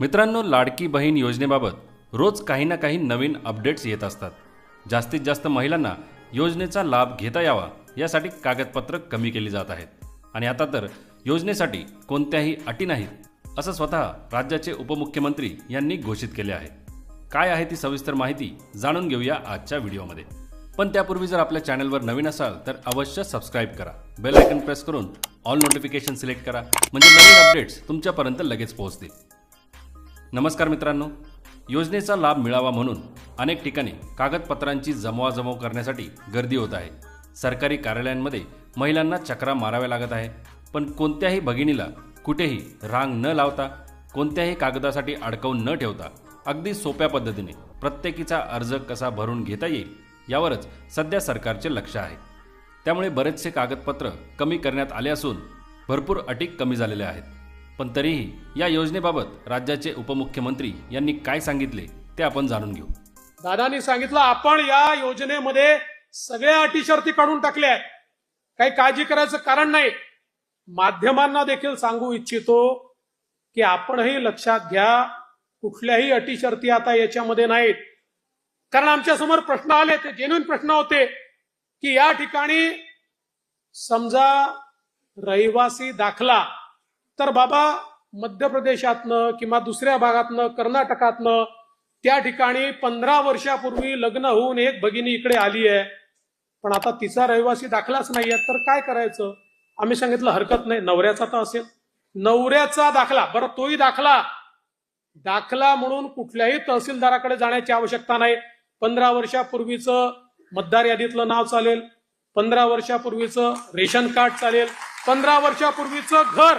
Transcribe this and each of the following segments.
मित्रांनो लाडकी बहीण योजनेबाबत रोज काही ना काही नवीन अपडेट्स येत असतात. जास्तीत जास्त महिलांना योजनेचा लाभ घेता यावा यासाठी कागदपत्र कमी केली जात आहेत. आणि आता तर योजनेसाठी कोणत्याही अटी नाहीत असं स्वतः राज्याचे उपमुख्यमंत्री यांनी घोषित केले आहे. काय आहे ती सविस्तर माहिती जाणून घेऊया आजच्या व्हिडिओमध्ये. पण त्यापूर्वी जर आपल्या चॅनलवर नवीन असाल तर अवश्य सबस्क्राईब करा. बेल आयकन प्रेस करून ऑल नोटिफिकेशन सिलेक्ट करा. म्हणजे नवीन अपडेट्स तुमच्यापर्यंत लगेच पोहोचतील. नमस्कार मित्रांनो. योजनेचा लाभ मिळावा म्हणून अनेक ठिकाणी कागदपत्रांची जमवाजमव करण्यासाठी गर्दी होत आहे. सरकारी कार्यालयांमध्ये महिलांना चक्रा माराव्या लागत आहे. पण कोणत्याही भगिनीला कुठेही रांग न लावता कोणत्याही कागदासाठी अडकवून न ठेवता अगदी सोप्या पद्धतीने प्रत्येकीचा अर्ज कसा भरून घेता येईल यावरच सध्या सरकारचे लक्ष आहे. त्यामुळे बरेचसे कागदपत्र कमी करण्यात आले असून भरपूर अटी कमी झालेल्या आहेत. पण तरीही या योजनेबाबत राज्याचे उपमुख्यमंत्री यांनी काय सांगितले ते आपण जाणून घेऊ. दादानी सांगितलं आपण या योजनेमध्ये सगळ्या अटी शर्ती काढून टाकल्या आहेत. काही काळजी करायचं कारण नाही. माध्यमांना देखील सांगू इच्छितो की आपणही लक्षात घ्या कुठल्याही अटी शर्ती आता याच्यामध्ये नाहीत. कारण आमच्यासमोर प्रश्न आले ते जेन्युन प्रश्न होते की या ठिकाणी समजा रहिवासी दाखला तर बाबा मध्य प्रदेशातनं किंवा दुसऱ्या भागातनं कर्नाटकातनं त्या ठिकाणी पंधरा वर्षापूर्वी लग्न होऊन एक भगिनी इकडे आली आहे. पण आता तिचा रहिवासी दाखलाच नाहीये तर काय करायचं? आम्ही सांगितलं हरकत नाही. नवऱ्याचा तर असेल. नवऱ्याचा दाखला बरं तोही दाखला. दाखला म्हणून कुठल्याही तहसीलदाराकडे जाण्याची आवश्यकता नाही. पंधरा वर्षापूर्वीचं मतदार यादीतलं नाव चालेल. पंधरा वर्षापूर्वीचं रेशन कार्ड चालेल. पंधरा वर्षापूर्वीचं घर.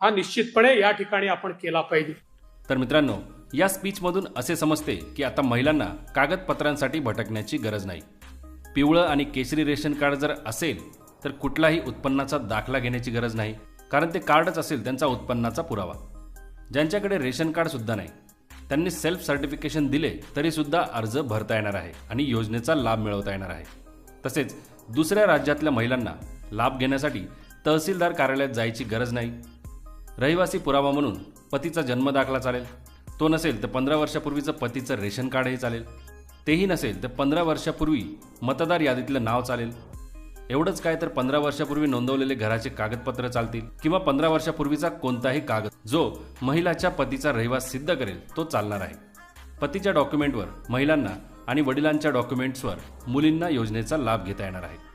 हा निश्चितपणे या ठिकाणी आपण केला पाहिजे. तर मित्रांनो या स्पीचमधून असे समजते की आता महिलांना कागदपत्रांसाठी भटकण्याची गरज नाही. पिवळं आणि केशरी रेशन कार्ड जर असेल तर कुठलाही उत्पन्नाचा दाखला घेण्याची गरज नाही कारण ते कार्डच असेल त्यांचा उत्पन्नाचा पुरावा. ज्यांच्याकडे रेशन कार्डसुद्धा नाही त्यांनी सेल्फ सर्टिफिकेशन दिले तरीसुद्धा अर्ज भरता येणार आहे आणि योजनेचा लाभ मिळवता येणार आहे. तसेच दुसऱ्या राज्यातल्या महिलांना लाभ घेण्यासाठी तहसीलदार कार्यालयात जायची गरज नाही रहिवासी पुरावा म्हणून पतीचा जन्मदाखला चालेल. तो नसेल तर पंधरा वर्षापूर्वीचं पतीचं रेशन कार्डही चालेल. तेही नसेल तर पंधरा वर्षापूर्वी मतदार यादीतलं नाव चालेल. एवढंच काय तर पंधरा वर्षापूर्वी नोंदवलेले घराचे कागदपत्र चालतील किंवा पंधरा वर्षापूर्वीचा कोणताही कागद जो महिलाच्या पतीचा रहिवास सिद्ध करेल तो चालणार आहे. पतीच्या डॉक्युमेंटवर महिलांना आणि वडिलांच्या डॉक्युमेंट्सवर मुलींना योजनेचा लाभ घेता येणार आहे.